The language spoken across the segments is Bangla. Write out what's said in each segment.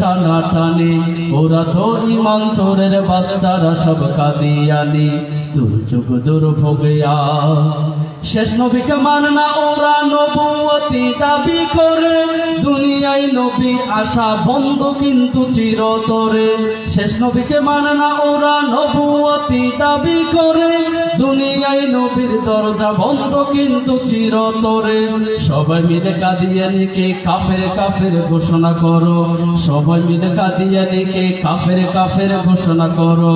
টানা শেষ নবীকে মানে না ওরা নবুয়তি দাবি করে। দুনিয়ায় নবী আসা বন্ধ কিন্তু চিরতরে। শেষ নবীকে মানে না ওরা নবুয়তি দাবি করে। দুনিয়ায় নবীর দরজা বন্ধ কিন্তু চিরতরে। সবাই মিলে কাদিয়ানিকে কাফের কাফের ঘোষণা করো। সবাই মিলে কাদিয়ানিকে কাফের কাফের ঘোষণা করো।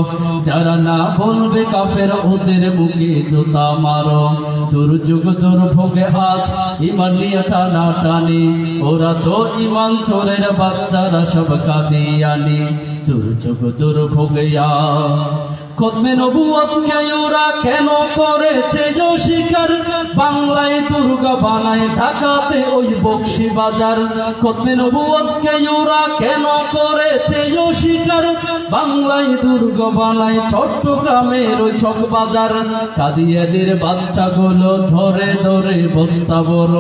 যারা না বলবে কাফের, ওদের মুখে জুতা মারো। দুর্যোগ দুর্ভোগে আজ ইমান নিয়ে টানা টানি। ওরা তো ইমান চোরের বাচ্চারা সব কাদিয়ানি দুর্যোগ দুর্ভোগে আজ কদমে নবুয়তকে ওরা কেন করেছে স্বীকার বাংলায় দুর্গা বানায় ঢাকাতে ওই বক্সি বাজার। কদমে নবুয়তকে ওরা কেন করেছে স্বীকার বাংলায় দুর্গা বানায় চট্টগ্রামের ওই চক বাজার। কাদিয়াদের বাচ্চাগুলো ধরে ধরে বস্তা বড়।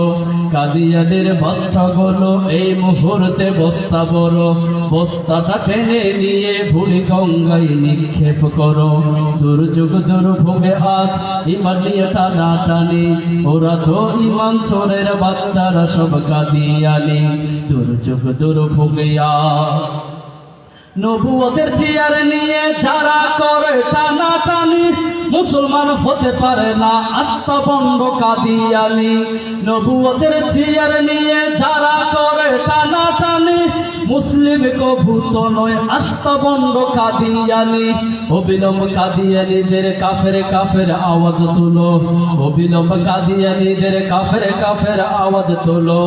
কাদিয়াদের বাচ্চাগুলো এই মুহূর্তে বস্তা বড়। বস্তাটা টেনে নিয়ে ভুলি গঙ্গায় নিক্ষেপ করো। দুর্যোগ দুর্ভোগে আজ, ইমান নিয়ে টানা টানি। ওরা তো ইমান বাচ্চারা সব কাদিয়ানি দুর্যোগ দুর্ভোগে নবুয়তের চেয়ার নিয়ে যারা করে টানা টানি, মুসলমান হতে পারে না আস্থা বন্ধ কাদিয়ানি নবুয়তের চেয়ার নিয়ে যারা করে টানা টানি মুসলিম কভূত নয় আস্থা বন্ধ কাদিয়ানি। অবিলম্ব কাদিয়ানিদের কাফের কাফের আওয়াজ তুলো। অবিলম্ব কাদিয়ানিদের কাফের কাফের আওয়াজ তুলো।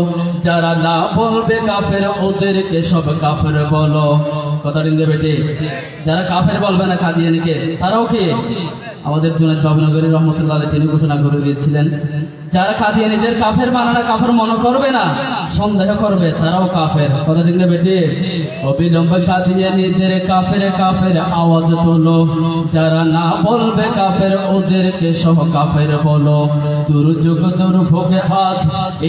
যারা না বলবে কাফের, ওদেরকে সব কাফের বলো। কথা বেটে যারা কাফের বলবে না কাদিয়ানিকে, তারাও কি? আমাদের জুনাদ বাবুনগরী রহমতুল্লাহ তিনি ঘোষণা করে দিয়েছিলেন যারা কাদিয়ানিদের কাফের মানানা কাফের মনে করবে না, সন্দেহ করবে, তারাও কাফের। রিন্দে বেটে? অবিলম্বে কাদিয়ানিদের কাফের কাফের আওয়াজ তোলো। যারা না বলবে কাফের, ওদেরকে সহ কাফের বলো। দুর্যোগ দুর্ভোগে আজ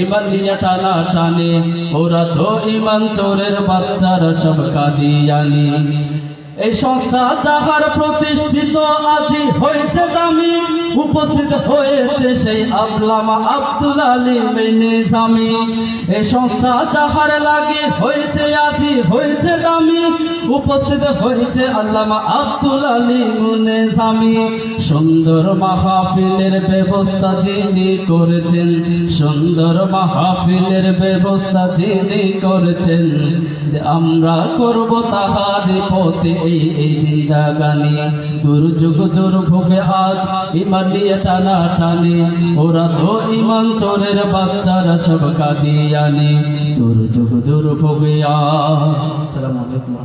ইমান নিয়ে টানা টানে। ওরা তো ইমান চোরের বাচ্চারা সব কাদিয়ানি এই সংস্থা যাহার প্রতিষ্ঠিত আজি হয়েছে দামি, উপস্থিত হয়েছে সেই আবলামা আব্দুল আলী নিজামি এই সংস্থা যাহার লাগে হয়েছে, আজি হয়েছে দামি, উপস্থিত হয়েছে আল্লামা আব্দুল আলী নিজামি সুন্দর মাহফিলের ব্যবস্থা যিনি করেছেন, সুন্দর মাহফিলের ব্যবস্থা যিনি করেছেন আমরা করব তাহার পথে এই এই জিন্দাগানি দুর্যোগ দুর্ভোগে আজ ইমান নিয়ে টানা টানে। ওরা তো ইমান চোরের বাচ্চারা সব কাদিয়ানি দুর্যোগ দুর্ভোগে আজ। সালাম আলাইকুম।